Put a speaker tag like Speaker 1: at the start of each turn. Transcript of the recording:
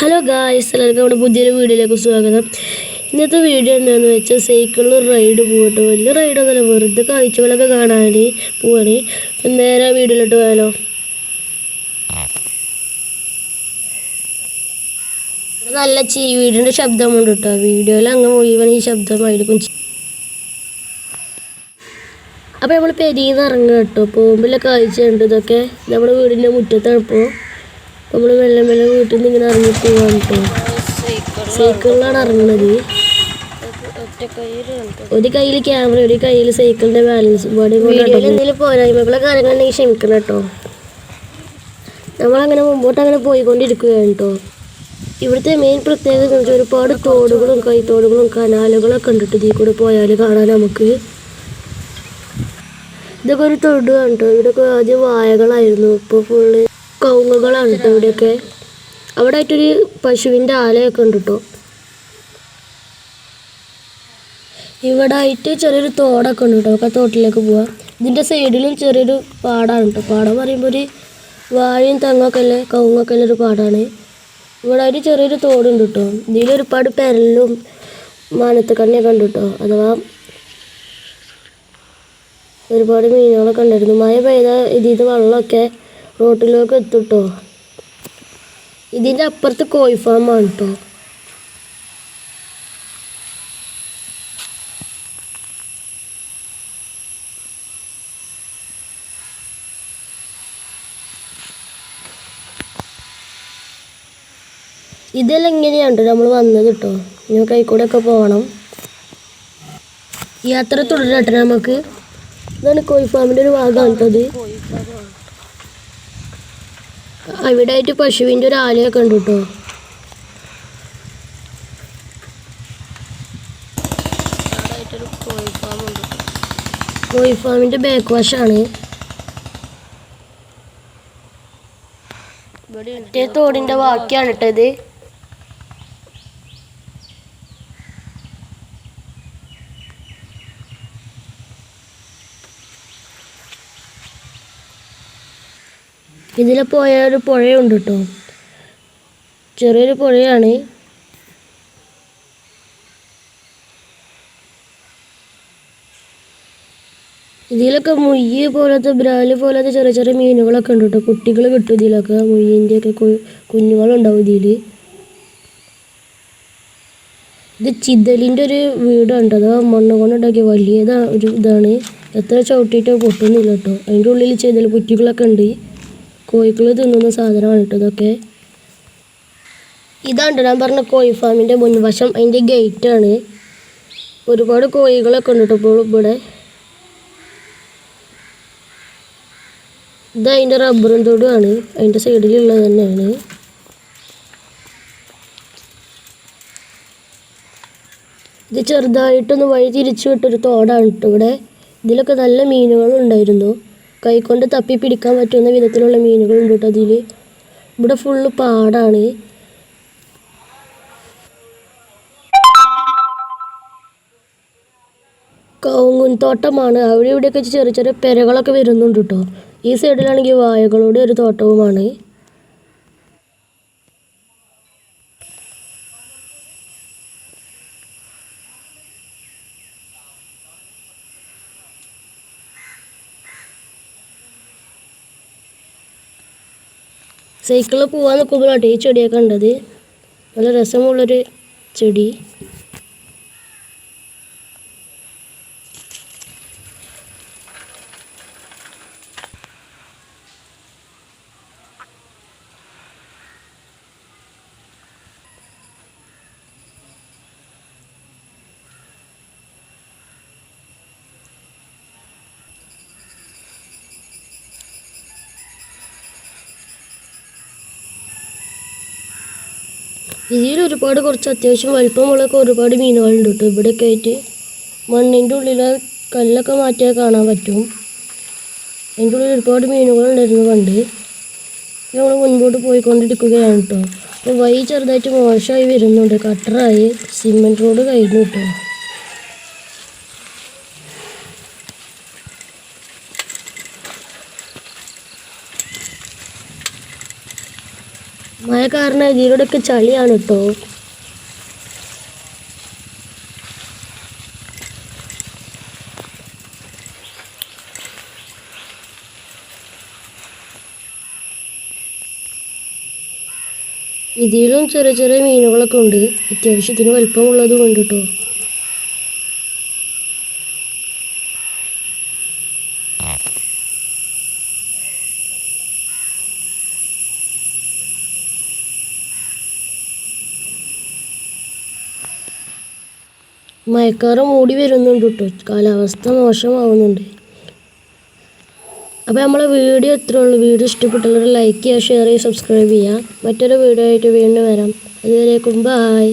Speaker 1: Hello guys എല്ലാവർക്കും നമ്മുടെ പുതിയൊരു വീഡിയോയിലേക്ക് സ്വാഗതം. ഇന്നത്തെ വീഡിയോ എന്താണെന്ന് വെച്ചാൽ സൈക്കിളിൽ റൈഡ് പോയിട്ട് വലിയ റൈഡൊന്നുമല്ല വെറുതെ കാഴ്ചകളൊക്കെ കാണാൻ പോവാണ്. നേരെ വീഡിയോയിലോട്ട് പോയാലോ? നല്ല ചീ വീടിന്റെ ശബ്ദമുണ്ട് കേട്ടോ. വീഡിയോയിൽ അങ്ങ് മുഴുവൻ ഈ ശബ്ദമായിരിക്കും. അപ്പോൾ നമ്മൾ പെരിന്ന് ഇറങ്ങുക കേട്ടോ. പോകുമ്പോൾ കാഴ്ചയുണ്ട് ഇതൊക്കെ. നമ്മുടെ വീടിന്റെ മുറ്റത്താണ് ഇപ്പോൾ നമ്മൾ മെല്ലെ മെല്ലെ വീട്ടിൽ നിന്ന് ഇങ്ങനെ ഇറങ്ങി പോവാണ് കേട്ടോ സൈക്കിളിലാണ് ഇറങ്ങുന്നത് ഒരു കയ്യിൽ ക്യാമറ ഒരു കയ്യിൽ സൈക്കിളിന്റെ ബാലൻസ് ബോഡി എന്തെങ്കിലും പോരായ്മകളോ കാര്യങ്ങളുണ്ടെങ്കിൽ ക്ഷമിക്കണം കേട്ടോ നമ്മളങ്ങനെ മുമ്പോട്ട് അങ്ങനെ പോയിക്കൊണ്ടിരിക്കുകയാണ് കേട്ടോ ഇവിടുത്തെ മെയിൻ പ്രത്യേകത എന്ന് വെച്ചാൽ ഒരുപാട് തോടുകളും കൈത്തോടുകളും കനാലുകളൊക്കെ കണ്ടിട്ട് ഇതിൽ കൂടെ പോയാൽ കാണാൻ നമുക്ക് ഇതൊക്കെ ഒരു തൊടുകയാണ് കേട്ടോ ഇവിടെയൊക്കെ ആദ്യം വായകളായിരുന്നു ഇപ്പോൾ ഫുള്ള് കവുങ്ങുകളാണ് കേട്ടോ ഇവിടെയൊക്കെ. അവിടെ ആയിട്ടൊരു പശുവിന്റെ ആലയൊക്കെ ഉണ്ട് കേട്ടോ ഇവിടെ ആയിട്ട് ചെറിയൊരു തോടൊക്കെ ഉണ്ട് കേട്ടോ ആ തോട്ടിലേക്ക് പോവാം. ഇതിന്റെ സൈഡിലും ചെറിയൊരു പാടാണ് കേട്ടോ പാടം പറയുമ്പോൾ ഒരു വാഴയും തെങ്ങൊക്കെ അല്ലേ കവുങ്ങൊക്കെ ഉള്ള ഒരു പാടാണ്. ഇവിടെ ആയിട്ട് ചെറിയൊരു തോടുണ്ട് കേട്ടോ ഇതിൽ ഒരുപാട് പെരലും മാനത്തക്കണ്ണിയൊക്കെ ഉണ്ട് കേട്ടോ അഥവാ ഒരുപാട് മീനുകളൊക്കെ ഉണ്ടായിരുന്നു. മഴ പെയ്ത ഇതിൽ വെള്ളമൊക്കെ റോട്ടിലേക്ക് എത്തും കേട്ടോ ഇതിന്റെ അപ്പുറത്ത് കോഴി ഫാമാണ് കേട്ടോ ഇതെല്ലാം ഇങ്ങനെയാണ് നമ്മൾ വന്നത് കേട്ടോ ഇനി കൈക്കൂടെ ഒക്കെ പോകണം. യാത്ര തുടരട്ടെ നമുക്ക്? ഇതാണ് കോഴി ഫാമിന്റെ ഒരു ഭാഗമാണ് കേട്ടോ അവിടെ ആയിട്ട് പശുവിന്റെ ഒരു ആലയൊക്കെ ഉണ്ട് കേട്ടോ കോഴി ഫാമിന്റെ ബാക്ക് വാഷാണ് മറ്റേ തോടിന്റെ ബാക്കിയാണ് കേട്ടോ ഇത്. ഇതിലെ പോയ ഒരു പുഴയുണ്ട് കേട്ടോ ചെറിയൊരു പുഴയാണ്. ഇതിലൊക്കെ മുയ്യ് പോലത്തെ ബ്രാൽ പോലത്തെ ചെറിയ ചെറിയ മീനുകളൊക്കെ ഉണ്ട് കേട്ടോ കുട്ടികൾ കിട്ടും ഇതിലൊക്കെ. മുയ്യന്റെ ഒക്കെ കു- കുഞ്ഞുങ്ങളുണ്ടാവും ഇതിൽ ഇത് ചിതലിന്റെ ഒരു വീടുണ്ട് അത് മണ്ണ് കൊണ്ടുണ്ടാക്കിയ വലിയതാ ഒരു ഇതാണ്. എത്ര ചവിട്ടിയിട്ട് പൊട്ടുന്നില്ല കേട്ടോ അതിന്റെ ഉള്ളിൽ ചിതൽ കുറ്റികളൊക്കെ ഉണ്ട്. കോഴികൾ തിന്നുന്ന സാധനമാണ് കേട്ടോ ഇതൊക്കെ. ഇതാണ് ഞാൻ പറഞ്ഞ കോഴി ഫാമിന്റെ മുൻവശം അതിന്റെ ഗേറ്റാണ് ഒരുപാട് കോഴികളൊക്കെ ഉണ്ട് ഇപ്പോൾ ഇവിടെ. ഇത് അതിന്റെ റബ്ബറും തൊടുമാണ് അതിന്റെ സൈഡിലുള്ളത് തന്നെയാണ്. ഇത് ചെറുതായിട്ടൊന്ന് വഴി തിരിച്ചു വിട്ടൊരു തോടാണ് കേട്ടോ ഇവിടെ. ഇതിലൊക്കെ നല്ല മീനുകൾ ഉണ്ടായിരുന്നു. കൈകൊണ്ട് തപ്പി പിടിക്കാൻ പറ്റുന്ന വിധത്തിലുള്ള മീനുകളുണ്ട് കേട്ടോ അതിൽ ഇവിടെ ഫുള്ള് പാടാണ്. കവുങ്ങുൻ തോട്ടമാണ് അവിടെ ഇവിടെയൊക്കെ ചെറിയ ചെറിയ പെരകളൊക്കെ വരുന്നുണ്ട് കേട്ടോ. ഈ സൈഡിലാണെങ്കിൽ വാഴകളുടെ ഒരു തോട്ടവുമാണ്. സൈക്കിളിൽ പോകാൻ നിൽക്കുമ്പോഴാണ് ഈ ചെടിയൊക്കെ കണ്ടത്. നല്ല രസമുള്ളൊരു ചെടി. ഇതിൽ ഒരുപാട് കുറച്ച് അത്യാവശ്യം വലിപ്പമുള്ളൊക്കെ ഒരുപാട് മീനുകളുണ്ട് കേട്ടോ ഇവിടെയൊക്കെ ആയിട്ട് മണ്ണിന്റെ ഉള്ളിൽ കല്ലൊക്കെ മാറ്റിയാൽ കാണാൻ പറ്റും. അതിന്റെ ഉള്ളിൽ ഒരുപാട് മീനുകളുണ്ടായിരുന്നു പണ്ട്. ഞങ്ങൾ മുൻപോട്ട് പോയിക്കൊണ്ടിരിക്കുകയാണ് കേട്ടോ അപ്പോൾ വൈ ചെറുതായിട്ട് മോശമായി വരുന്നുണ്ട്. കട്ടറായി സിമെന്റ് റോഡ് കഴിഞ്ഞു കേട്ടോ മഴ കാരണം ഇതിലൂടെയൊക്കെ ചളിയാണ് കേട്ടോ ഇതിലും ചെറിയ ചെറിയ മീനുകളൊക്കെ ഉണ്ട്. അത്യാവശ്യത്തിന് വലിപ്പമുള്ളത് കൊണ്ട് കേട്ടോ മഴക്കാറ് മൂടി വരുന്നുണ്ട് കേട്ടോ. കാലാവസ്ഥ മോശമാവുന്നുണ്ട്. അപ്പോൾ നമ്മളെ വീഡിയോ എത്ര ഉള്ളൂ. വീഡിയോ ഇഷ്ടപ്പെട്ടുള്ളവർ ലൈക്ക് ചെയ്യുക ഷെയർ ചെയ്യുക സബ്സ്ക്രൈബ് ചെയ്യുക. മറ്റൊരു വീഡിയോ ആയിട്ട് വീണ്ടും വരാം. അതുവരേക്കും ബായ്